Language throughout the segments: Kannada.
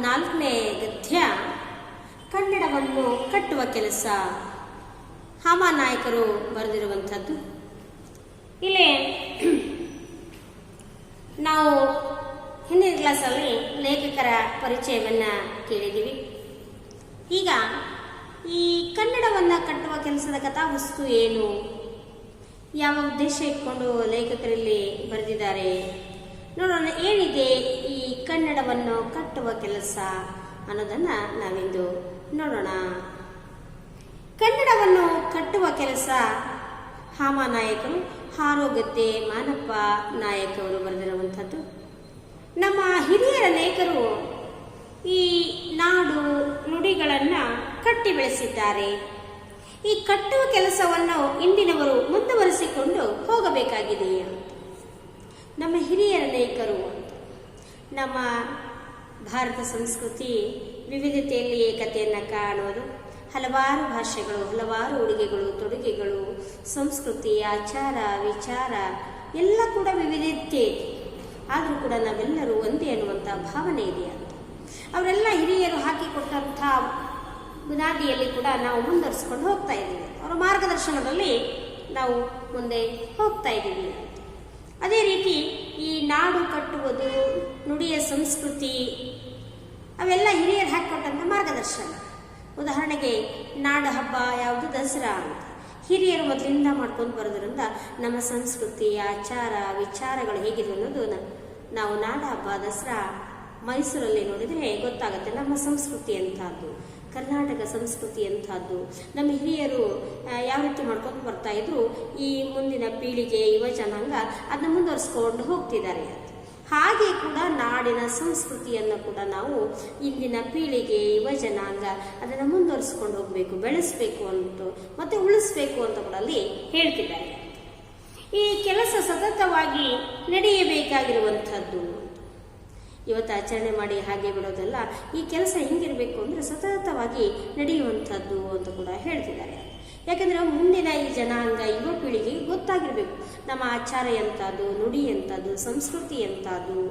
ನಾಲ್ಕನೇ ಗದ್ಯ. ಕನ್ನಡವನ್ನು ಕಟ್ಟುವ ಕೆಲಸ. ಹಾಮಾನಾಯಕರು ಬರೆದಿರುವಂಥದ್ದು. ಇಲ್ಲಿ ನಾವು ಹಿಂದಿನ ಕ್ಲಾಸಲ್ಲಿ ಲೇಖಕರ ಪರಿಚಯವನ್ನು ಕೇಳಿದ್ದೀವಿ. ಈಗ ಈ ಕನ್ನಡವನ್ನು ಕಟ್ಟುವ ಕೆಲಸದ ಕಥಾವಸ್ತು ಏನು? ಯಾವ ಉದ್ದೇಶ ಇಟ್ಕೊಂಡು ಲೇಖಕರಲ್ಲಿ ಬರೆದಿದ್ದಾರೆ? ನೋಡೋಣ, ಏನಿದೆ ಈ ಕನ್ನಡವನ್ನು ಕಟ್ಟುವ ಕೆಲಸ ಅನ್ನೋದನ್ನು ನಾವಿಂದು ನೋಡೋಣ. ಕನ್ನಡವನ್ನು ಕಟ್ಟುವ ಕೆಲಸ ಹಾಮಾನಾಯಕರು ಹಾರೋಗತ್ತೆ ಮಾನಪ್ಪ ನಾಯಕರು ಬರೆದಿರುವಂಥದ್ದು. ನಮ್ಮ ಹಿರಿಯರ ನಾಯಕರು ಈ ನಾಡು ನುಡಿಗಳನ್ನು ಕಟ್ಟಿ ಬೆಳೆಸಿದ್ದಾರೆ. ಈ ಕಟ್ಟುವ ಕೆಲಸವನ್ನು ಇಂದಿನವರು ಮುಂದುವರಿಸಿಕೊಂಡು ಹೋಗಬೇಕಾಗಿದೆ ನಮ್ಮ ಹಿರಿಯರ ಲೇಖರು ನಮ್ಮ ಭಾರತ ಸಂಸ್ಕೃತಿ ವಿವಿಧತೆಯಲ್ಲಿ ಏಕತೆಯನ್ನು ಕಾಣುವುದು. ಹಲವಾರು ಭಾಷೆಗಳು, ಹಲವಾರು ಉಡುಗೆಗಳು, ತೊಡುಗೆಗಳು, ಸಂಸ್ಕೃತಿ, ಆಚಾರ, ವಿಚಾರ, ಎಲ್ಲ ಕೂಡ ವಿವಿಧತೆ. ಆದರೂ ಕೂಡ ನಾವೆಲ್ಲರೂ ಒಂದೇ ಅನ್ನುವಂಥ ಭಾವನೆ ಇದೆ ಅಂತ. ಅವರೆಲ್ಲ ಹಿರಿಯರು ಹಾಕಿಕೊಟ್ಟಂಥ ಬುನಾದಿಯಲ್ಲಿ ಕೂಡ ನಾವು ಮುಂದುವರಿಸ್ಕೊಂಡು ಹೋಗ್ತಾ ಇದ್ದೀವಿ. ಅವರ ಮಾರ್ಗದರ್ಶನದಲ್ಲಿ ನಾವು ಮುಂದೆ ಹೋಗ್ತಾ ಇದ್ದೀವಿ. ಅದೇ ರೀತಿ ಈ ನಾಡು ಕಟ್ಟುವುದು, ನುಡಿಯ ಸಂಸ್ಕೃತಿ, ಅವೆಲ್ಲ ಹಿರಿಯರು ಹಾಕಿಕೊಟ್ಟಂಥ ಮಾರ್ಗದರ್ಶನ. ಉದಾಹರಣೆಗೆ, ನಾಡ ಹಬ್ಬ ಯಾವುದು ದಸರಾ ಅಂತ. ಹಿರಿಯರು ಮೊದಲಿಂದ ಮಾಡ್ಕೊಂಡು ಬರೋದ್ರಿಂದ ನಮ್ಮ ಸಂಸ್ಕೃತಿ, ಆಚಾರ, ವಿಚಾರಗಳು ಹೇಗಿದೆ ಅನ್ನೋದು ನಾವು ನಾಡ ಹಬ್ಬ, ದಸರಾ ಮೈಸೂರಲ್ಲಿ ನೋಡಿದರೆ ಗೊತ್ತಾಗುತ್ತೆ ನಮ್ಮ ಸಂಸ್ಕೃತಿ ಎಂಥದ್ದು. ಕರ್ನಾಟಕ ಸಂಸ್ಕೃತಿ ಅಂಥದ್ದು ನಮ್ಮ ಹಿರಿಯರು ಯಾವ ರೀತಿ ಮಾಡ್ಕೊಂಡು ಬರ್ತಾ ಇದ್ರು? ಈ ಮುಂದಿನ ಪೀಳಿಗೆ ಯುವ ಜನಾಂಗ ಅದನ್ನ ಮುಂದುವರಿಸ್ಕೊಂಡು ಹೋಗ್ತಿದ್ದಾರೆ ಹಾಗೆ ಕೂಡ ನಾಡಿನ ಸಂಸ್ಕೃತಿಯನ್ನು ಕೂಡ ನಾವು ಇಂದಿನ ಪೀಳಿಗೆ ಯುವ ಜನಾಂಗ ಅದನ್ನು ಮುಂದುವರಿಸ್ಕೊಂಡು ಹೋಗಬೇಕು, ಬೆಳೆಸಬೇಕು ಅಂತ ಮತ್ತೆ ಉಳಿಸ್ಬೇಕು ಅಂತ ಕೂಡ ಅಲ್ಲಿ ಹೇಳ್ತಿದ್ದಾರೆ. ಈ ಕೆಲಸ ಸತತವಾಗಿ ನಡೆಯಬೇಕಾಗಿರುವಂಥದ್ದು ಇವತ್ತು ಆಚರಣೆ ಮಾಡಿ ಹಾಗೆ ಬಿಡೋದಲ್ಲ, ಈ ಕೆಲಸ ಹೆಂಗಿರಬೇಕು ಅಂದರೆ ಸತತವಾಗಿ ನಡೆಯುವಂಥದ್ದು ಅಂತ ಕೂಡ ಹೇಳ್ತಿದ್ದಾರೆ. ಯಾಕಂದರೆ ಮುಂದಿನ ಈ ಜನಾಂಗ, ಯುವ ಪೀಳಿಗೆ ಗೊತ್ತಾಗಿರಬೇಕು. ನಮ್ಮ ಆಚಾರ ಎಂಥದ್ದು, ನುಡಿ ಎಂಥದ್ದು, ಸಂಸ್ಕೃತಿ ಎಂಥದ್ದು.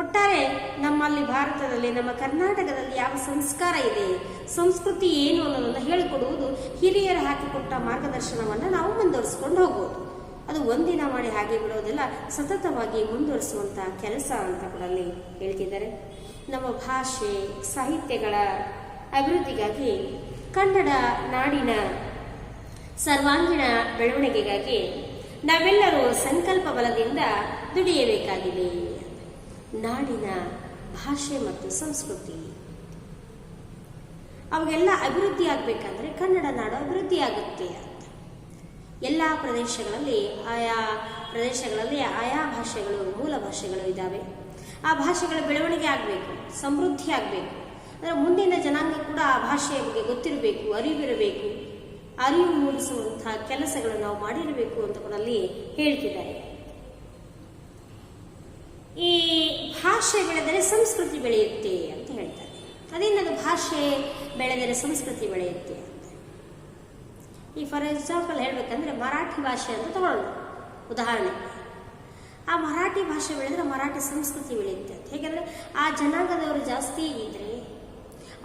ಒಟ್ಟಾರೆ ನಮ್ಮಲ್ಲಿ ಭಾರತದಲ್ಲಿ, ನಮ್ಮ ಕರ್ನಾಟಕದಲ್ಲಿ ಯಾವ ಸಂಸ್ಕಾರ ಇದೆ, ಸಂಸ್ಕೃತಿ ಏನು ಅನ್ನೋದನ್ನು ಹೇಳಿಕೊಡುವುದು ಹಿರಿಯರು ಹಾಕಿಕೊಟ್ಟ ಮಾರ್ಗದರ್ಶನವನ್ನು ನಾವು ಮುಂದುವರಿಸ್ಕೊಂಡು ಹೋಗ್ಬೋದು. ಅದು ಒಂದಿನ ಮಾಡಿ ಹಾಗೆ ಬಿಡೋದಿಲ್ಲ ಸತತವಾಗಿ ಮುಂದುವರಿಸುವಂಥ ಕೆಲಸ ಅಂತ ಕೂಡ ಅಲ್ಲಿ ಹೇಳ್ತಿದ್ದಾರೆ. ನಮ್ಮ ಭಾಷೆ, ಸಾಹಿತ್ಯಗಳ ಅಭಿವೃದ್ಧಿಗಾಗಿ ಕನ್ನಡ ನಾಡಿನ ಸರ್ವಾಂಗೀಣ ಬೆಳವಣಿಗೆಗಾಗಿ ನಾವೆಲ್ಲರೂ ಸಂಕಲ್ಪ ಬಲದಿಂದ ದುಡಿಯಬೇಕಾಗಿದೆ. ನಾಡಿನ ಭಾಷೆ ಮತ್ತು ಸಂಸ್ಕೃತಿ. ಅವಾಗೆಲ್ಲ ಅಭಿವೃದ್ಧಿ ಆಗಬೇಕಂದ್ರೆ ಕನ್ನಡ ನಾಡು ಅಭಿವೃದ್ಧಿ ಆಗುತ್ತೆ. ಎಲ್ಲ ಪ್ರದೇಶಗಳಲ್ಲಿ ಆಯಾ ಪ್ರದೇಶಗಳಲ್ಲಿ ಆಯಾ ಭಾಷೆಗಳು, ಮೂಲ ಭಾಷೆಗಳು ಇದ್ದಾವೆ. ಆ ಭಾಷೆಗಳ ಬೆಳವಣಿಗೆ ಆಗಬೇಕು, ಸಮೃದ್ಧಿ ಆಗಬೇಕು. ಅಂದರೆ ಮುಂದಿನ ಜನಾಂಗ ಕೂಡ ಆ ಭಾಷೆಯ ಬಗ್ಗೆ ಗೊತ್ತಿರಬೇಕು, ಅರಿವಿರಬೇಕು. ಅರಿವು ಮೂಡಿಸುವಂತಹ ಕೆಲಸಗಳನ್ನು ನಾವು ಮಾಡಿರಬೇಕು ಅಂತ ಕೂಡ ಅಲ್ಲಿ ಹೇಳ್ತಿದ್ದಾರೆ. ಈ ಭಾಷೆ ಬೆಳೆದರೆ ಸಂಸ್ಕೃತಿ ಬೆಳೆಯುತ್ತೆ ಅಂತ ಹೇಳ್ತಾರೆ. ಅದೇನದು ಭಾಷೆ ಬೆಳೆದರೆ ಸಂಸ್ಕೃತಿ ಬೆಳೆಯುತ್ತೆ? ಈ ಫಾರ್ ಎಕ್ಸಾಂಪಲ್ ಹೇಳ್ಬೇಕಂದ್ರೆ ಮರಾಠಿ ಭಾಷೆ ಅಂತ ತಗೊಳ್ಳೋಣ ಉದಾಹರಣೆ. ಆ ಮರಾಠಿ ಭಾಷೆ ಬೆಳೆದ್ರೆ ಮರಾಠಿ ಸಂಸ್ಕೃತಿ ಬೆಳೆಯುತ್ತೆ ಅಂತ. ಹೇಗೆಂದ್ರೆ ಆ ಜನಾಂಗದವರು ಜಾಸ್ತಿ ಇದ್ರೆ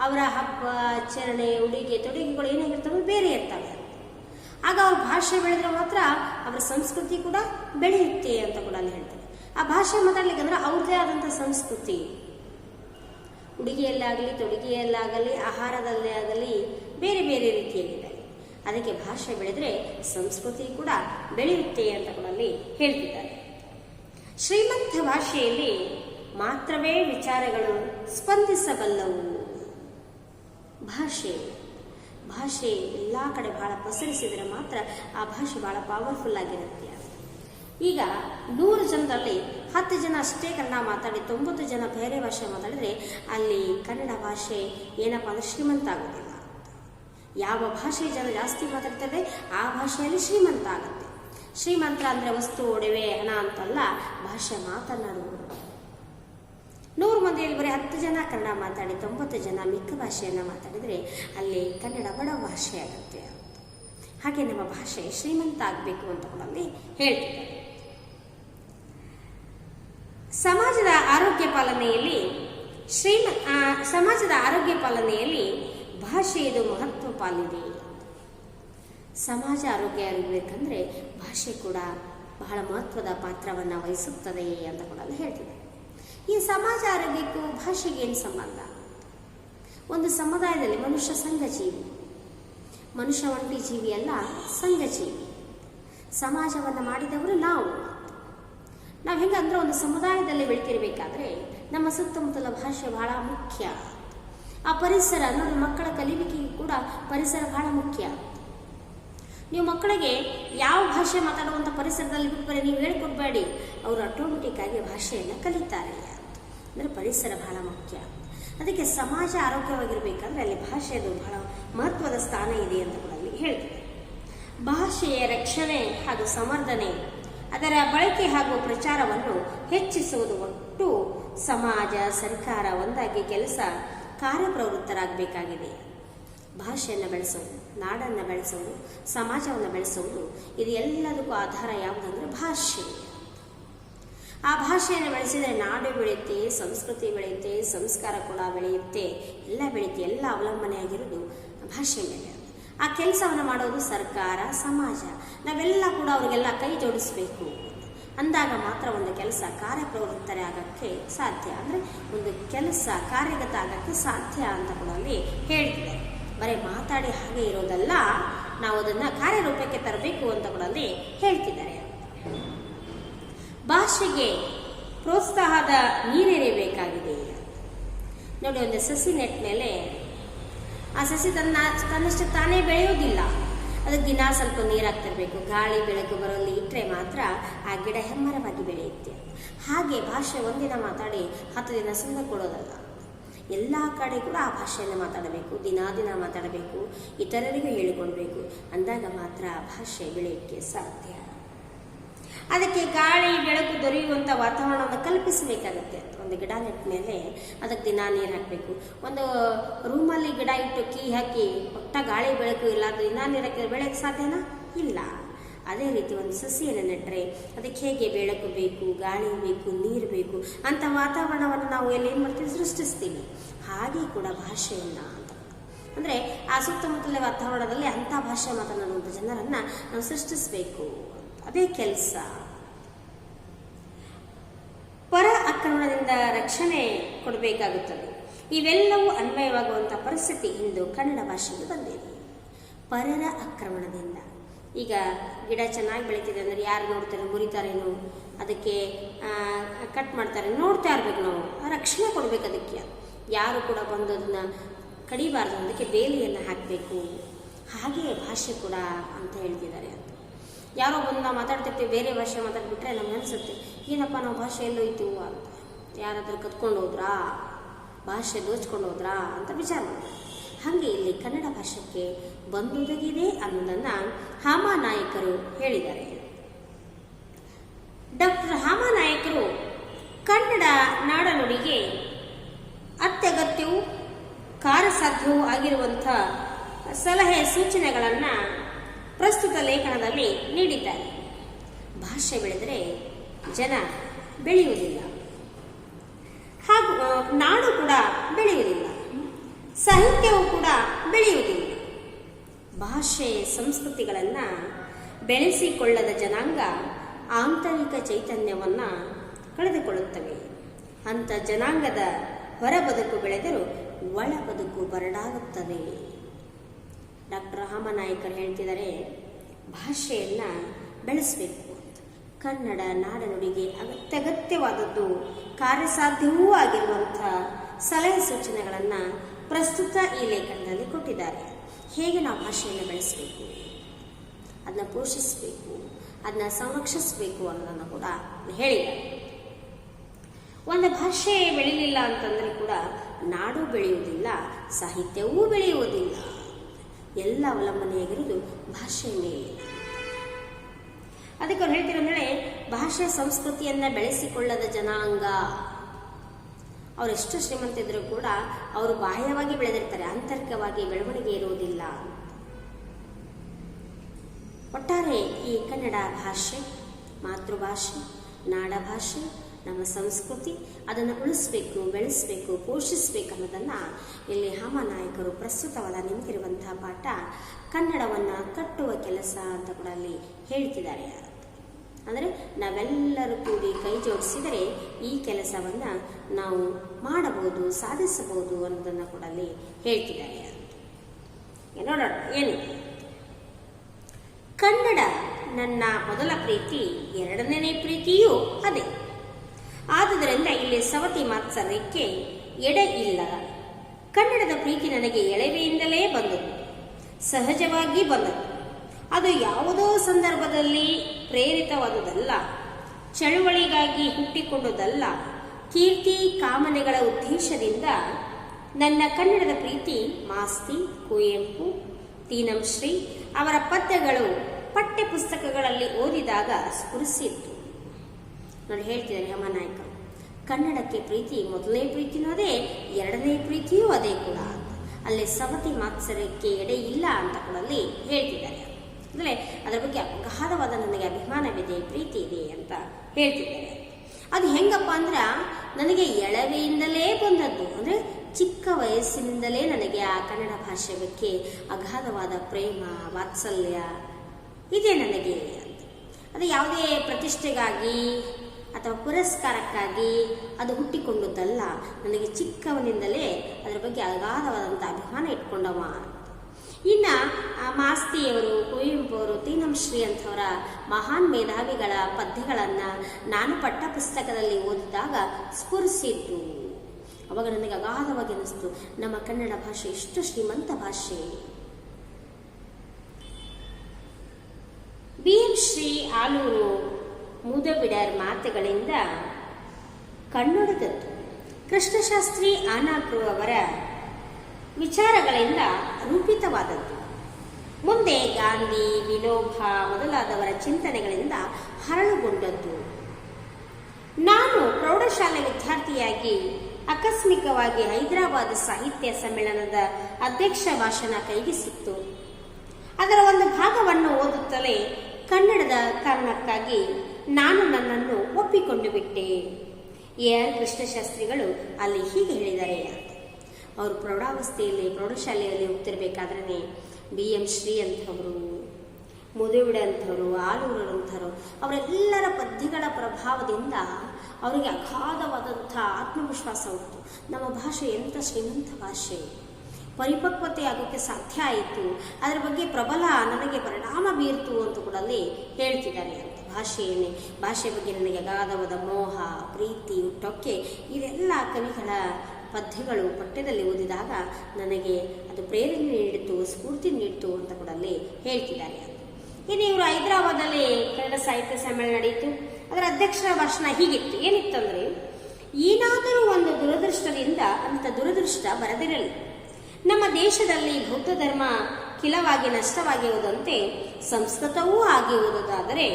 ಅವರ ಹಬ್ಬ, ಆಚರಣೆ, ಉಡುಗೆ, ತೊಡುಗೆಗಳು ಏನಾಗಿರ್ತವೆ ಬೇರೆ ಇರ್ತವೆ. ಆಗ ಅವ್ರ ಭಾಷೆ ಬೆಳೆದ್ರೆ ಮಾತ್ರ ಅವರ ಸಂಸ್ಕೃತಿ ಕೂಡ ಬೆಳೆಯುತ್ತೆ ಅಂತ ಕೂಡ ಅಲ್ಲಿ ಹೇಳ್ತಾರೆ. ಆ ಭಾಷೆ ಮಾತಾಡ್ಲಿಕ್ಕಂದ್ರೆ ಅವ್ರದ್ದೇ ಆದಂಥ ಸಂಸ್ಕೃತಿ. ಉಡುಗೆಯಲ್ಲಾಗಲಿ, ತೊಡುಗೆಯಲ್ಲಾಗಲಿ, ಆಹಾರದಲ್ಲೇ ಆಗಲಿ ಬೇರೆ ಬೇರೆ ರೀತಿಯಲ್ಲಿದೆ. ಅದಕ್ಕೆ ಭಾಷೆ ಬೆಳೆದ್ರೆ ಸಂಸ್ಕೃತಿ ಕೂಡ ಬೆಳೆಯುತ್ತೆ ಅಂತ ಕೂಡ ಅಲ್ಲಿ ಹೇಳ್ತಿದ್ದಾರೆ. ಶ್ರೀಮಂತ ಭಾಷೆಯಲ್ಲಿ ಮಾತ್ರವೇ ವಿಚಾರಗಳು ಸ್ಪಂದಿಸಬಲ್ಲವು. ಭಾಷೆ ಭಾಷೆ ಎಲ್ಲ ಕಡೆ ಬಹಳ ಪಸರಿಸಿದರೆ ಮಾತ್ರ ಆ ಭಾಷೆ ಬಹಳ ಪವರ್ಫುಲ್ ಆಗಿರುತ್ತೆ. ಈಗ ನೂರು ಜನರಲ್ಲಿ ಹತ್ತು ಜನ ಅಷ್ಟೇ ಕನ್ನಡ ಮಾತಾಡಿ ತೊಂಬತ್ತು ಜನ ಬೇರೆ ಭಾಷೆ ಮಾತಾಡಿದ್ರೆ ಅಲ್ಲಿ ಕನ್ನಡ ಭಾಷೆ ಏನಪ್ಪ ಅಂದ್ರೆ ಶ್ರೀಮಂತ ಆಗೋದಿಲ್ಲ. ಯಾವ ಭಾಷೆ ಜನ ಜಾಸ್ತಿ ಮಾತಾಡ್ತಾರೆ ಆ ಭಾಷೆಯಲ್ಲಿ ಶ್ರೀಮಂತ ಆಗುತ್ತೆ. ಶ್ರೀಮಂತ ಅಂದರೆ ವಸ್ತು, ಒಡವೆ, ಹಣ ಅಂತಲ್ಲ, ಭಾಷೆ ಮಾತನಾಡುವುದು. ನೂರು ಮಂದಿಯಲ್ಲಿ ಬರೀ ಹತ್ತು ಜನ ಕನ್ನಡ ಮಾತಾಡಿ, ತೊಂಬತ್ತು ಜನ ಮಿಕ್ಕ ಭಾಷೆಯನ್ನು ಮಾತಾಡಿದರೆ ಅಲ್ಲಿ ಕನ್ನಡ ಬಡ ಭಾಷೆ ಆಗುತ್ತೆ ಹಾಗೆ ನಮ್ಮ ಭಾಷೆ ಶ್ರೀಮಂತ ಆಗಬೇಕು ಅಂತ ಕೂಡ ಅಲ್ಲಿ ಹೇಳ್ತಿದ್ದಾರೆ. ಸಮಾಜದ ಆರೋಗ್ಯ ಪಾಲನೆಯಲ್ಲಿ ಶ್ರೀಮ ಸಮಾಜದ ಆರೋಗ್ಯ ಪಾಲನೆಯಲ್ಲಿ ಭಾಷೆಯದು ಮಹತ್ವ ಪಾಲಿದೆ. ಸಮಾಜ ಆರೋಗ್ಯ ಇರಬೇಕಂದ್ರೆ ಭಾಷೆ ಕೂಡ ಬಹಳ ಮಹತ್ವದ ಪಾತ್ರವನ್ನು ವಹಿಸುತ್ತದೆ ಅಂತ ಕೂಡ ಹೇಳ್ತಿದೆ. ಈ ಸಮಾಜ ಆರೋಗ್ಯಕ್ಕೂ ಭಾಷೆಗೆ ಸಂಬಂಧ? ಒಂದು ಸಮುದಾಯದಲ್ಲಿ ಮನುಷ್ಯ ಸಂಘಜೀವಿ. ಮನುಷ್ಯ ಒಂಟಿ ಜೀವಿ ಅಲ್ಲ, ಸಂಘಜೀವಿ. ಸಮಾಜವನ್ನು ಮಾಡಿದವರು ನಾವು. ನಾವು ಹೆಂಗಂದ್ರೆ ಒಂದು ಸಮುದಾಯದಲ್ಲಿ ಬೆಳ್ತಿರ್ಬೇಕಾದ್ರೆ ನಮ್ಮ ಸುತ್ತಮುತ್ತಲ ಭಾಷೆ ಬಹಳ ಮುಖ್ಯ. ಆ ಪರಿಸರ ನೋಡಿ ಮಕ್ಕಳ ಕಲಿವಿಕೆಗೆ ಕೂಡ ಪರಿಸರ ಬಹಳ ಮುಖ್ಯ. ನೀವು ಮಕ್ಕಳಿಗೆ ಯಾವ ಭಾಷೆ ಮಾತಾಡುವಂಥ ಪರಿಸರದಲ್ಲಿ ಬಿಟ್ಟು ನೀವು ಹೇಳ್ಕೊಡ್ಬೇಡಿ. ಅವರು ಆಟೋಮೆಟಿಕ್ ಆಗಿ ಭಾಷೆಯನ್ನು ಕಲಿತಾರೆ. ಅಂದರೆ ಪರಿಸರ ಬಹಳ ಮುಖ್ಯ. ಅದಕ್ಕೆ ಸಮಾಜ ಆರೋಗ್ಯವಾಗಿರಬೇಕಂದ್ರೆ ಅಲ್ಲಿ ಭಾಷೆಯದು ಬಹಳ ಮಹತ್ವದ ಸ್ಥಾನ ಇದೆ ಅಂತ ಕೂಡ ಅಲ್ಲಿ ಹೇಳ್ತಾರೆ. ಭಾಷೆಯ ರಕ್ಷಣೆ ಹಾಗೂ ಸಂವರ್ಧನೆ ಅದರ ಬಳಕೆ ಹಾಗೂ ಪ್ರಚಾರವನ್ನು ಹೆಚ್ಚಿಸುವುದು ಒಟ್ಟು ಸಮಾಜ, ಸರ್ಕಾರ ಒಂದಾಗಿ ಕೆಲಸ ಕಾರ್ಯಪ್ರವೃತ್ತರಾಗಬೇಕಾಗಿದೆ. ಭಾಷೆಯನ್ನು ಬೆಳೆಸೋದು, ನಾಡನ್ನು ಬೆಳೆಸೋದು, ಸಮಾಜವನ್ನು ಬೆಳೆಸೋದು, ಇದು ಎಲ್ಲದಕ್ಕೂ ಆಧಾರ ಯಾವುದಂದ್ರೆ ಭಾಷೆ. ಆ ಭಾಷೆಯನ್ನು ಬೆಳೆಸಿದರೆ ನಾಡು ಬೆಳೆಯುತ್ತೆ, ಸಂಸ್ಕೃತಿ ಬೆಳೆಯುತ್ತೆ, ಸಂಸ್ಕಾರ ಕೂಡ ಬೆಳೆಯುತ್ತೆ, ಎಲ್ಲ ಬೆಳೆಯುತ್ತೆ, ಎಲ್ಲ ಅವಲಂಬನೆ ಆಗಿರೋದು ಭಾಷೆ ಮೇಲೆ. ಆ ಕೆಲಸವನ್ನು ಮಾಡೋದು ಸರ್ಕಾರ, ಸಮಾಜ. ನಾವೆಲ್ಲ ಕೂಡ ಅವರಿಗೆಲ್ಲ ಕೈ ಜೋಡಿಸಬೇಕು. ಅಂದಾಗ ಮಾತ್ರ ಒಂದು ಕೆಲಸ ಕಾರ್ಯಪ್ರವೃತ್ತರೇ ಆಗೋಕ್ಕೆ ಸಾಧ್ಯ. ಅಂದರೆ ಒಂದು ಕೆಲಸ ಕಾರ್ಯಗತ ಆಗೋಕ್ಕೆ ಸಾಧ್ಯ ಅಂತ ಕೂಡ ಅಲ್ಲಿ ಹೇಳ್ತಿದ್ದಾರೆ. ಬರೀ ಮಾತಾಡಿ ಹಾಗೆ ಇರೋದಲ್ಲ, ನಾವು ಅದನ್ನು ಕಾರ್ಯರೂಪಕ್ಕೆ ತರಬೇಕು ಅಂತ ಕೂಡ ಅಲ್ಲಿ ಹೇಳ್ತಿದ್ದಾರೆ. ಭಾಷೆಗೆ ಪ್ರೋತ್ಸಾಹದ ನೀರೆರಿಬೇಕಾಗಿದೆ ನೋಡಿ, ಒಂದು ಸಸಿ ನೆಟ್ಟ ಮೇಲೆ ಆ ಸಸಿ ತನ್ನ ತನ್ನಷ್ಟು ತಾನೇ ಬೆಳೆಯೋದಿಲ್ಲ. ಅದಕ್ಕೆ ದಿನ ಸ್ವಲ್ಪ ನೀರು ಹಾಕ್ತಿರ್ಬೇಕು ಗಾಳಿ, ಬೆಳಕು ಬರೋಲ್ಲಿ ಇಟ್ಟರೆ ಮಾತ್ರ ಆ ಗಿಡ ಹೆಮ್ಮರವಾಗಿ ಬೆಳೆಯುತ್ತೆ. ಹಾಗೆ ಭಾಷೆ ಒಂದಿನ ಮಾತಾಡಿ ಹತ್ತು ದಿನ ಸುಮ್ಮನೆ ಕೊಡೋದಲ್ಲ. ಎಲ್ಲ ಕಡೆ ಕೂಡ ಆ ಭಾಷೆಯನ್ನು ಮಾತಾಡಬೇಕು, ದಿನಾ ದಿನ ಮಾತಾಡಬೇಕು, ಇತರರಿಗೂ ಹೇಳಿಕೊಡ್ಬೇಕು. ಅಂದಾಗ ಮಾತ್ರ ಆ ಭಾಷೆ ಬೆಳೆಯೋಕ್ಕೆ ಸಾಧ್ಯ. ಅದಕ್ಕೆ ಗಾಳಿ, ಬೆಳಕು ದೊರೆಯುವಂಥ ವಾತಾವರಣವನ್ನು ಕಲ್ಪಿಸಬೇಕಾಗತ್ತೆ. ಒಂದು ಗಿಡ ನೆಟ್ಟ ಮೇಲೆ ಅದಕ್ಕೆ ದಿನ ನೀರು ಹಾಕಬೇಕು. ಒಂದು ರೂಮಲ್ಲಿ ಗಿಡ ಇಟ್ಟು ಕೀ ಹಾಕಿ ಒಟ್ಟ ಗಾಳಿ, ಬೆಳಕು ಇಲ್ಲ ದಿನ ನೀರು ಹಾಕಿದ್ರೆ ಬೆಳಕು ಸಾಧ್ಯನಾ? ಇಲ್ಲ. ಅದೇ ರೀತಿ ಒಂದು ಸಸಿಯನ್ನು ನೆಟ್ಟರೆ ಅದಕ್ಕೆ ಹೇಗೆ ಬೆಳಕು ಬೇಕು, ಗಾಳಿ ಬೇಕು, ನೀರು ಬೇಕು ಅಂಥ ವಾತಾವರಣವನ್ನು ನಾವು ಎಲ್ಲಿ ಏನು ಮಾಡ್ತೀವಿ? ಸೃಷ್ಟಿಸ್ತೀವಿ. ಹಾಗೆ ಕೂಡ ಭಾಷೆಯನ್ನು ಅಂತ. ಅಂದರೆ ಆ ಸುತ್ತಮುತ್ತಲ ವಾತಾವರಣದಲ್ಲಿ ಅಂಥ ಭಾಷೆ ಮಾತನಾಡುವಂಥ ಜನರನ್ನು ನಾವು ಸೃಷ್ಟಿಸಬೇಕು. ಅದೇ ಕೆಲಸ. ಪರ ಆಕ್ರಮಣದಿಂದ ರಕ್ಷಣೆ ಕೊಡಬೇಕಾಗುತ್ತದೆ. ಇವೆಲ್ಲವೂ ಅನ್ವಯವಾಗುವಂಥ ಪರಿಸ್ಥಿತಿ ಇಂದು ಕನ್ನಡ ಭಾಷೆಗೆ ಬಂದಿದೆ. ಪರರ ಆಕ್ರಮಣದಿಂದ. ಈಗ ಗಿಡ ಚೆನ್ನಾಗಿ ಬೆಳೀತಿದೆ ಅಂದರೆ ಯಾರು ನೋಡ್ತಾರೆ, ಮುರಿತಾರೇನು, ಅದಕ್ಕೆ ಕಟ್ ಮಾಡ್ತಾರೆ, ನೋಡ್ತಾ ಇರ್ಬೇಕು ನಾವು. ರಕ್ಷಣೆ ಕೊಡ್ಬೇಕು ಅದಕ್ಕೆ. ಯಾರು ಕೂಡ ಬಂದು ಅದನ್ನ ಕಡಿಬಾರ್ದು, ಅದಕ್ಕೆ ಬೇಲಿಯನ್ನು ಹಾಕಬೇಕು. ಹಾಗೆಯೇ ಭಾಷೆ ಕೂಡ ಅಂತ ಹೇಳ್ತಿದ್ದಾರೆ ಯಾರೋ ಬಂದು ನಾವು ಮಾತಾಡ್ತಿರ್ತೀವಿ, ಬೇರೆ ಭಾಷೆ ಮಾತಾಡಿಬಿಟ್ರೆ ನಮ್ಗೆ ಅನಿಸುತ್ತೆ, ಏನಪ್ಪ ನಾವು ಭಾಷೆ ಇದ್ದೀವೋ ಅಂತ. ಯಾರಾದರೂ ಕತ್ಕೊಂಡು ಹೋದ್ರಾ? ಭಾಷೆ ದೋಚ್ಕೊಂಡು ಹೋದ್ರಾ ಅಂತ ವಿಚಾರ ಹಾಗೆ ಇಲ್ಲಿ ಕನ್ನಡ ಭಾಷೆಗೆ ಬಂದೊದಗಿದೆ ಅನ್ನೋದನ್ನು ಹಾಮಾನಾಯಕರು ಹೇಳಿದ್ದಾರೆ. ಡಾಕ್ಟರ್ ಹಾಮಾನಾಯಕರು ಕನ್ನಡ ನಾಡನುಡಿಗೆ ಅತ್ಯಗತ್ಯವೂ, ಕಾರ್ಯಸಾಧ್ಯವೂ ಆಗಿರುವಂಥ ಸಲಹೆ ಸೂಚನೆಗಳನ್ನು ಪ್ರಸ್ತುತ ಲೇಖನದಲ್ಲಿ ನೀಡಿದ್ದಾರೆ. ಭಾಷೆ ಬೆಳೆದರೆ ಜನ ಬೆಳೆಯುವುದಿಲ್ಲ. ಹಾಗೂ ನಾಡು ಕೂಡ ಬೆಳೆಯುವುದಿಲ್ಲ. ಸಾಹಿತ್ಯವೂ ಕೂಡ ಬೆಳೆಯುವುದಿಲ್ಲ. ಭಾಷೆ ಸಂಸ್ಕೃತಿಗಳನ್ನು ಬೆಳೆಸಿಕೊಳ್ಳದ ಜನಾಂಗ ಆಂತರಿಕ ಚೈತನ್ಯವನ್ನು ಕಳೆದುಕೊಳ್ಳುತ್ತವೆ. ಅಂಥ ಜನಾಂಗದ ಹೊರ ಬದುಕು ಬೆಳೆದರೂ ಒಳ ಬದುಕು ಬರಡಾಗುತ್ತದೆ. ಡಾಕ್ಟರ್ ರಾಮನಾಯಕರು ಹೇಳ್ತಿದ್ದಾರೆ, ಭಾಷೆಯನ್ನು ಬೆಳೆಸಬೇಕು ಅಂತ. ಕನ್ನಡ ನಾಡನುಡಿಗೆ ಅತ್ಯಗತ್ಯವಾದದ್ದು ಕಾರ್ಯಸಾಧ್ಯವೂ ಆಗಿರುವಂಥ ಸಲಹೆ ಸೂಚನೆಗಳನ್ನು ಪ್ರಸ್ತುತ ಈ ಲೇಖನದಲ್ಲಿ ಕೊಟ್ಟಿದ್ದಾರೆ. ಹೇಗೆ ನಾವು ಭಾಷೆಯನ್ನು ಬೆಳೆಸಬೇಕು ಅದನ್ನ ಪೋಷಿಸಬೇಕು ಅದನ್ನ ಸಂರಕ್ಷಿಸಬೇಕು ಅನ್ನೋದನ್ನು ಕೂಡ ಹೇಳಿದ್ದಾರೆ. ಒಂದು ಭಾಷೆ ಬೆಳೀಲಿಲ್ಲ ಅಂತಂದರೆ ಕೂಡ ನಾಡು ಬೆಳೆಯುವುದಿಲ್ಲ, ಸಾಹಿತ್ಯವೂ ಬೆಳೆಯುವುದಿಲ್ಲ. ಎಲ್ಲ ಅವಲಂಬನೆಯಾಗಿರೋದು ಭಾಷೆಯ ಮೇಲೆ ಅದಕ್ಕೆ ಅವ್ರು ಹೇಳ್ತೀರಂದ್ರೆ ಭಾಷಾ ಸಂಸ್ಕೃತಿಯನ್ನ ಬೆಳೆಸಿಕೊಳ್ಳದ ಜನಾಂಗ. ಅವರೆಷ್ಟು ಶ್ರೀಮಂತ ಇದ್ರೂ ಕೂಡ ಅವರು ಬಾಹ್ಯವಾಗಿ ಬೆಳೆದಿರ್ತಾರೆ, ಆಂತರಿಕವಾಗಿ ಬೆಳವಣಿಗೆ ಇರುವುದಿಲ್ಲ ಒಟ್ಟಾರೆ ಈ ಕನ್ನಡ ಭಾಷೆ, ಮಾತೃಭಾಷೆ ನಾಡ ಭಾಷೆ ನಮ್ಮ ಸಂಸ್ಕೃತಿ, ಅದನ್ನು ಉಳಿಸ್ಬೇಕು, ಬೆಳೆಸಬೇಕು, ಪೋಷಿಸಬೇಕು ಅನ್ನೋದನ್ನು ಇಲ್ಲಿ ಹಾಮನಾಯಕರು ಪ್ರಸ್ತುತವಾದ ನಿಂತಿರುವಂತಹ ಪಾಠ ಕನ್ನಡವನ್ನು ಕಟ್ಟುವ ಕೆಲಸ ಅಂತ ಕೂಡ ಅಲ್ಲಿ ಹೇಳ್ತಿದ್ದಾರೆ ಅಂದರೆ ನಾವೆಲ್ಲರೂ ಕೂಡಿ ಕೈ ಜೋಡಿಸಿದರೆ ಈ ಕೆಲಸವನ್ನು ನಾವು ಮಾಡಬಹುದು, ಸಾಧಿಸಬಹುದು ಅನ್ನೋದನ್ನು ಕೂಡ ಅಲ್ಲಿ ಹೇಳ್ತಿದ್ದಾರೆ ನೋಡೋಣ, ಏನು? ಕನ್ನಡ ನನ್ನ ಮೊದಲ ಪ್ರೀತಿ ಎರಡನೇ ಪ್ರೀತಿಯೂ ಅದೇ. ಆದುದರಿಂದ ಇಲ್ಲಿ ಸವತಿ ಮಾತ್ಸರ್ಯಕ್ಕೆ ಎಡೆ ಇಲ್ಲ ಕನ್ನಡದ ಪ್ರೀತಿ ನನಗೆ ಎಳವೆಯಿಂದಲೇ ಬಂದದ್ದು ಸಹಜವಾಗಿ ಬಂದದ್ದು ಅದು ಯಾವುದೋ ಸಂದರ್ಭದಲ್ಲಿ ಪ್ರೇರಿತವಾದುದಲ್ಲ, ಚಳುವಳಿಗಾಗಿ ಹುಟ್ಟಿಕೊಂಡುದಲ್ಲ, ಕೀರ್ತಿ ಕಾಮನೆಗಳ ಉದ್ದೇಶದಿಂದ ನನ್ನ ಕನ್ನಡದ ಪ್ರೀತಿ ಮಾಸ್ತಿ, ಕುವೆಂಪು, ತೀನಂಶ್ರೀ ಅವರ ಪದ್ಯಗಳು ಪಠ್ಯ ಪುಸ್ತಕಗಳಲ್ಲಿ ಓದಿದಾಗ ಸ್ಫುರಿಸಿತ್ತು. ನೋಡಿ ಹೇಳ್ತಿದ್ದಾರೆ ಯಮನಾಯಕ ಕನ್ನಡಕ್ಕೆ ಪ್ರೀತಿ ಮೊದಲನೇ ಪ್ರೀತಿನೂ ಅದೇ, ಎರಡನೇ ಪ್ರೀತಿಯೂ ಅದೇ ಕೂಡ ಅಂತ. ಅಲ್ಲಿ ಸವತಿ ಮಾತ್ಸರ್ಯಕ್ಕೆ ಎಡೆ ಇಲ್ಲ ಅಂತ ಕೂಡ ಅಲ್ಲಿ ಹೇಳ್ತಿದ್ದಾರೆ. ಅಂದರೆ ಅದರ ಬಗ್ಗೆ ಅಗಾಧವಾದ ನನಗೆ ಅಭಿಮಾನವಿದೆ, ಪ್ರೀತಿ ಇದೆ ಅಂತ ಹೇಳ್ತಿದ್ದಾರೆ. ಅದು ಹೆಂಗಪ್ಪ ಅಂದ್ರೆ, ನನಗೆ ಎಳವೆಯಿಂದಲೇ ಬಂದದ್ದು. ಅಂದರೆ ಚಿಕ್ಕ ವಯಸ್ಸಿನಿಂದಲೇ ನನಗೆ ಆ ಕನ್ನಡ ಭಾಷೆ ಬಗ್ಗೆ ಅಗಾಧವಾದ ಪ್ರೇಮ, ವಾತ್ಸಲ್ಯ ಇದೆ ನನಗೆ ಅದು ಯಾವುದೇ ಪ್ರತಿಷ್ಠೆಗಾಗಿ ಅಥವಾ ಪುರಸ್ಕಾರಕ್ಕಾಗಿ ಅದು ಹುಟ್ಟಿಕೊಂಡದ್ದಲ್ಲ. ನನಗೆ ಚಿಕ್ಕವನಿಂದಲೇ ಅದರ ಬಗ್ಗೆ ಅಗಾಧವಾದಂಥ ಅಭಿಮಾನ ಇಟ್ಕೊಂಡವ. ಇನ್ನ ಮಾಸ್ತಿಯವರು ಕುವೆಂಪು ಅವರು ತೀನಂಶ್ರೀ ಅಂಥವರ ಮಹಾನ್ ಮೇಧಾವಿಗಳ ಪದ್ಯಗಳನ್ನು ನಾನು ಪಟ್ಟ ಪುಸ್ತಕದಲ್ಲಿ ಓದಿದಾಗ ಸ್ಫುರಿಸಿದ್ದು. ಅವಾಗ ನನಗೆ ಅಗಾಧವಾಗಿ ಅನಿಸ್ತು ನಮ್ಮ ಕನ್ನಡ ಭಾಷೆ ಎಷ್ಟು ಶ್ರೀಮಂತ ಭಾಷೆ. ಬಿ ಶ್ರೀ ಆಲೂರು ಮುದಬಿಡರ್ ಮಾತುಗಳಿಂದ ಕಣ್ಣೊಡೆದದ್ದು ಕೃಷ್ಣಶಾಸ್ತ್ರಿ ಆನಾಕ್ರು ಅವರ ವಿಚಾರಗಳಿಂದ ರೂಪಿತವಾದದ್ದು. ಮುಂದೆ ಗಾಂಧಿ ವಿನೋಬ ಮೊದಲಾದವರ ಚಿಂತನೆಗಳಿಂದ ಹರಳುಗೊಂಡದ್ದು. ನಾನು ಪ್ರೌಢಶಾಲೆ ವಿದ್ಯಾರ್ಥಿಯಾಗಿ ಆಕಸ್ಮಿಕವಾಗಿ ಹೈದರಾಬಾದ್ ಸಾಹಿತ್ಯ ಸಮ್ಮೇಳನದ ಅಧ್ಯಕ್ಷ ಭಾಷಣ ಕೈಗೆ ಸಿಕ್ತು ಅದರ ಒಂದು ಭಾಗವನ್ನು ಓದುತ್ತಲೇ ಕನ್ನಡದ ಕಾರಣಕ್ಕಾಗಿ ನಾನು ನನ್ನನ್ನು ಒಪ್ಪಿಕೊಂಡು ಬಿಟ್ಟೆ. ಎ ಆರ್ ಕೃಷ್ಣಶಾಸ್ತ್ರಿಗಳು ಅಲ್ಲಿ ಹೀಗೆ ಹೇಳಿದ್ದಾರೆ ಅಂತ ಅವರು ಪ್ರೌಢಾವಸ್ಥೆಯಲ್ಲಿ, ಪ್ರೌಢಶಾಲೆಯಲ್ಲಿ ಹೋಗ್ತಿರ್ಬೇಕಾದ್ರೆ ಬಿ ಎಂ ಶ್ರೀ ಅಂಥವರು, ಮುದುವಿಡ ಅಂಥವರು, ಆಲೂರು ಅಂಥವರು, ಅವರೆಲ್ಲರ ಪದ್ಯಗಳ ಪ್ರಭಾವದಿಂದ ಅವರಿಗೆ ಅಗಾಧವಾದಂಥ ಆತ್ಮವಿಶ್ವಾಸ ಉಂಟು. ನಮ್ಮ ಭಾಷೆ ಎಂಥ ಶ್ರೀಮಂತ ಭಾಷೆ. ಪರಿಪಕ್ವತೆ ಆಗೋಕ್ಕೆ ಸಾಧ್ಯ ಆಯಿತು. ಅದರ ಬಗ್ಗೆ ಪ್ರಬಲ ನನಗೆ ಪರಿಣಾಮ ಬೀರ್ತು ಅಂತ ಕೂಡ ಅಲ್ಲಿ ಹೇಳ್ತಿದ್ದಾರೆ. ಭಾಷೆಯನ್ನೇ ಭಾಷೆ ಬಗ್ಗೆ ನನಗೆ ಅಗಾಧವಾದ ಮೋಹ, ಪ್ರೀತಿ ಹುಟ್ಟೊಕ್ಕೆ ಇದೆಲ್ಲ ಕವಿಗಳ ಪದ್ಯಗಳು ಪಠ್ಯದಲ್ಲಿ ಓದಿದಾಗ ನನಗೆ ಅದು ಪ್ರೇರಣೆ ನೀಡಿತು, ಸ್ಫೂರ್ತಿ ನೀಡಿತು ಅಂತ ಕೂಡ ಅಲ್ಲಿ ಹೇಳ್ತಿದ್ದಾರೆ. ಇನ್ನು ಇವರು ಹೈದರಾಬಾದಲ್ಲಿ ಕನ್ನಡ ಸಾಹಿತ್ಯ ಸಮ್ಮೇಳನ ನಡೆಯಿತು. ಅದರ ಅಧ್ಯಕ್ಷರ ಭಾಷಣ ಹೀಗಿತ್ತು. ಏನಿತ್ತಂದ್ರೆ ಏನಾದರೂ ಒಂದು ದುರದೃಷ್ಟದಿಂದ ಅಂತ ದುರದೃಷ್ಟ ಬರದಿರಲಿ. ನಮ್ಮ ದೇಶದಲ್ಲಿ ಬೌದ್ಧ ಧರ್ಮ ಕಿಲವಾಗಿ ನಷ್ಟವಾಗಿ ಹೋದಂತೆ ಸಂಸ್ಕೃತವೂ ಆಗಿರುವುದಾದರೆ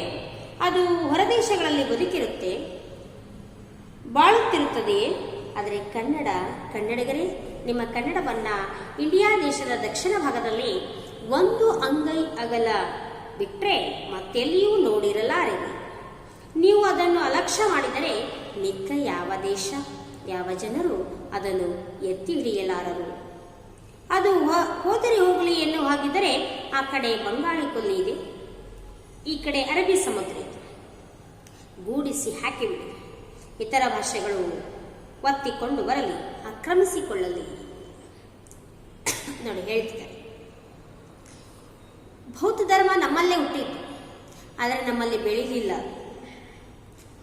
ಅದು ಹೊರದೇಶಗಳಲ್ಲಿ ಬದುಕಿರುತ್ತೆ. ಬಾಳುತ್ತಿರುತ್ತದೆಯೇ? ಆದರೆ ಕನ್ನಡ, ಕನ್ನಡಿಗರೇ, ನಿಮ್ಮ ಕನ್ನಡವನ್ನ ಇಂಡಿಯಾ ದೇಶದ ದಕ್ಷಿಣ ಭಾಗದಲ್ಲಿ ಒಂದು ಅಂಗೈ ಅಗಲ ಬಿಟ್ಟರೆ ಮತ್ತೆಲ್ಲಿಯೂ ನೋಡಿರಲಾರೆ ನೀವು ಅದನ್ನು ಅಲಕ್ಷ್ಯ ಮಾಡಿದರೆ ನಿಕ್ಕ ಯಾವ ದೇಶ, ಯಾವ ಜನರು ಅದನ್ನು ಎತ್ತಿ ಹಿಡಿಯಲಾರರು. ಅದು ಹೋದರೆ ಹೋಗಲಿ ಎನ್ನುವ ಹಾಗಿದ್ದರೆ ಆ ಕಡೆ ಬಂಗಾಳಿ ಕೊಲ್ಲಿ ಇದೆ. ಈ ಕಡೆ ಅರಬ್ಬಿ ಸಮುದ್ರ ಇದೆ. ಗೂಡಿಸಿ ಹಾಕಿಬಿಡಿ. ಇತರ ಭಾಷೆಗಳು ಒತ್ತಿಕೊಂಡು ಬರಲಿ, ಆಕ್ರಮಿಸಿಕೊಳ್ಳಲಿ. ನೋಡಿ, ಹೇಳ್ತಿದ್ದಾರೆ. ಬೌದ್ಧ ಧರ್ಮ ನಮ್ಮಲ್ಲೇ ಹುಟ್ಟಿತ್ತು, ಆದರೆ ನಮ್ಮಲ್ಲಿ ಬೆಳೀಲಿಲ್ಲ.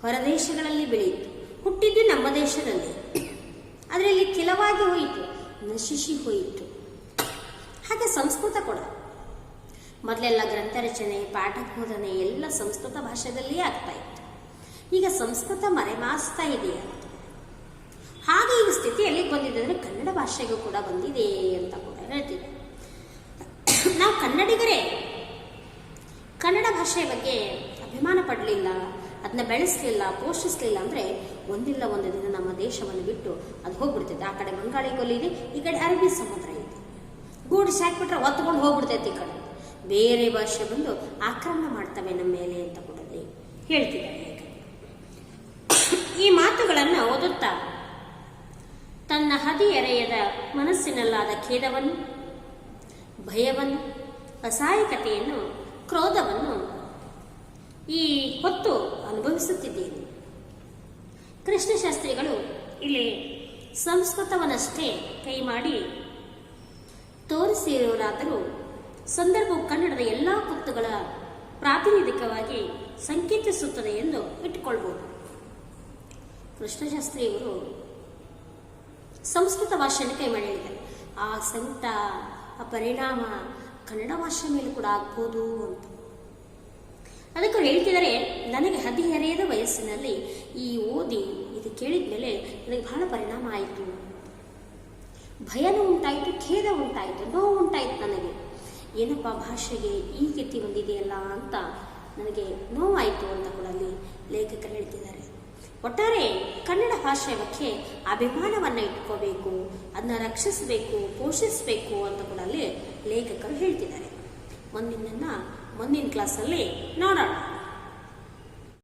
ಹೊರದೇಶಗಳಲ್ಲಿ ಬೆಳೆಯಿತು ಹುಟ್ಟಿದ್ದು ನಮ್ಮ ದೇಶದಲ್ಲಿ. ಅದರಲ್ಲಿ ಕೆಲವಾಗಿ ಹೋಯಿತು, ನಶಿಸಿ ಹೋಯಿತು. ಹಾಗೆ ಸಂಸ್ಕೃತ ಕೂಡ. ಮೊದಲೆಲ್ಲ ಗ್ರಂಥ ರಚನೆ, ಪಾಠ ಬೋಧನೆ ಎಲ್ಲ ಸಂಸ್ಕೃತ ಭಾಷೆಯಲ್ಲಿಯೇ ಆಗ್ತಾ ಇತ್ತು. ಈಗ ಸಂಸ್ಕೃತ ಮರೆಮಾಸ್ತಾ ಇದೆಯಾ ಹಾಗೆ ಈಗ ಸ್ಥಿತಿ ಎಲ್ಲಿಗೆ ಬಂದಿದೆ ಅಂದರೆ ಕನ್ನಡ ಭಾಷೆಗೂ ಕೂಡ ಬಂದಿದೆ ಅಂತ ಕೂಡ ಹೇಳ್ತಿದೆ ನಾವು ಕನ್ನಡಿಗರೇ, ಕನ್ನಡ ಭಾಷೆಯ ಬಗ್ಗೆ ಅಭಿಮಾನ ಪಡಲಿಲ್ಲ ಅದನ್ನ ಬೆಳೆಸಲಿಲ್ಲ, ಪೋಷಿಸಲಿಲ್ಲ ಅಂದರೆ ಒಂದಿಲ್ಲ ಒಂದು ದಿನ ನಮ್ಮ ದೇಶವನ್ನು ಬಿಟ್ಟು ಅದು ಹೋಗ್ಬಿಡ್ತೈತೆ. ಆ ಕಡೆ ಬಂಗಾಳಿ ಕೊಲ್ಲಿ ಇದೆ ಈ ಕಡೆ ಅರಬ್ಬಿ ಸಮುದ್ರ ಇದೆ. ಗೂಡು ಸಾಕ್ಬಿಟ್ರೆ ಹೊತ್ಕೊಂಡು ಹೋಗ್ಬಿಡ್ತೈತೆ ಈ ಕಡೆ. ಬೇರೆ ಭಾಷೆ ಬಂದು ಆಕ್ರಮಣ ಮಾಡ್ತವೆ ನಮ್ಮ ಮೇಲೆ ಅಂತ ಕೂಡ ಹೇಳ್ತಿದ್ದಾರೆ ಈ ಮಾತುಗಳನ್ನು ಓದುತ್ತಾ ತನ್ನ ಹದಿಯರೆಯದ ಮನಸ್ಸಿನಲ್ಲಾದ ಖೇದವನ್ನು, ಭಯವನ್ನು, ಅಸಹಾಯಕತೆಯನ್ನು, ಕ್ರೋಧವನ್ನು ಈ ಹೊತ್ತು ಅನುಭವಿಸುತ್ತಿದ್ದೇನೆ. ಕೃಷ್ಣಶಾಸ್ತ್ರಿಗಳು ಇಲ್ಲಿ ಸಂಸ್ಕೃತವನ್ನಷ್ಟೇ ಕೈ ಮಾಡಿ ತೋರಿಸಿರುವರಾದರೂ ಸಂದರ್ಭವು ಕನ್ನಡದ ಎಲ್ಲ ಕುತ್ತುಗಳ ಪ್ರಾತಿನಿಧಿಕವಾಗಿ ಸಂಕೇತಿಸುತ್ತದೆ ಎಂದು ಇಟ್ಟುಕೊಳ್ಬೋದು. ಕೃಷ್ಣಶಾಸ್ತ್ರಿಯವರು ಸಂಸ್ಕೃತ ಭಾಷೆಯನ್ನು ಕೈ ಮಾಡಿದ್ದಾರೆ ಆ ಸಂಕಟ, ಆ ಪರಿಣಾಮ ಕನ್ನಡ ಭಾಷೆ ಮೇಲೆ ಕೂಡ ಆಗ್ಬೋದು ಅಂತ. ಅದಕ್ಕೆ ಅವ್ರು ಹೇಳ್ತಿದ್ದಾರೆ, ನನಗೆ ಹದಿಹರೆಯದ ವಯಸ್ಸಿನಲ್ಲಿ ಈ ಓದಿ ಇದು ಕೇಳಿದ ಮೇಲೆ ನನಗೆ ಬಹಳ ಪರಿಣಾಮ ಆಯಿತು ಭಯನೂ ಉಂಟಾಯಿತು, ಖೇದ ಉಂಟಾಯಿತು, ನೋವು ಉಂಟಾಯಿತು ನನಗೆ. ಏನಪ್ಪ ಭಾಷೆಗೆ ಈ ಗತಿ ಹೊಂದಿದೆಯಲ್ಲ ಅಂತ ನನಗೆ ನೋವಾಯಿತು ಅಂತ ಕೂಡ ಅಲ್ಲಿ ಲೇಖಕರು ಹೇಳ್ತಿದ್ದಾರೆ. ಒಟ್ಟಾರೆ ಕನ್ನಡ ಭಾಷೆಯ ಬಗ್ಗೆ ಅಭಿಮಾನವನ್ನು ಇಟ್ಕೋಬೇಕು ಅದನ್ನ ರಕ್ಷಿಸಬೇಕು, ಪೋಷಿಸಬೇಕು ಅಂತ ಕೂಡ ಅಲ್ಲಿ ಲೇಖಕರು ಹೇಳ್ತಿದ್ದಾರೆ. ಮುಂದಿನ ಮುಂದಿನ ಕ್ಲಾಸಲ್ಲಿ ನೋಡೋಣ.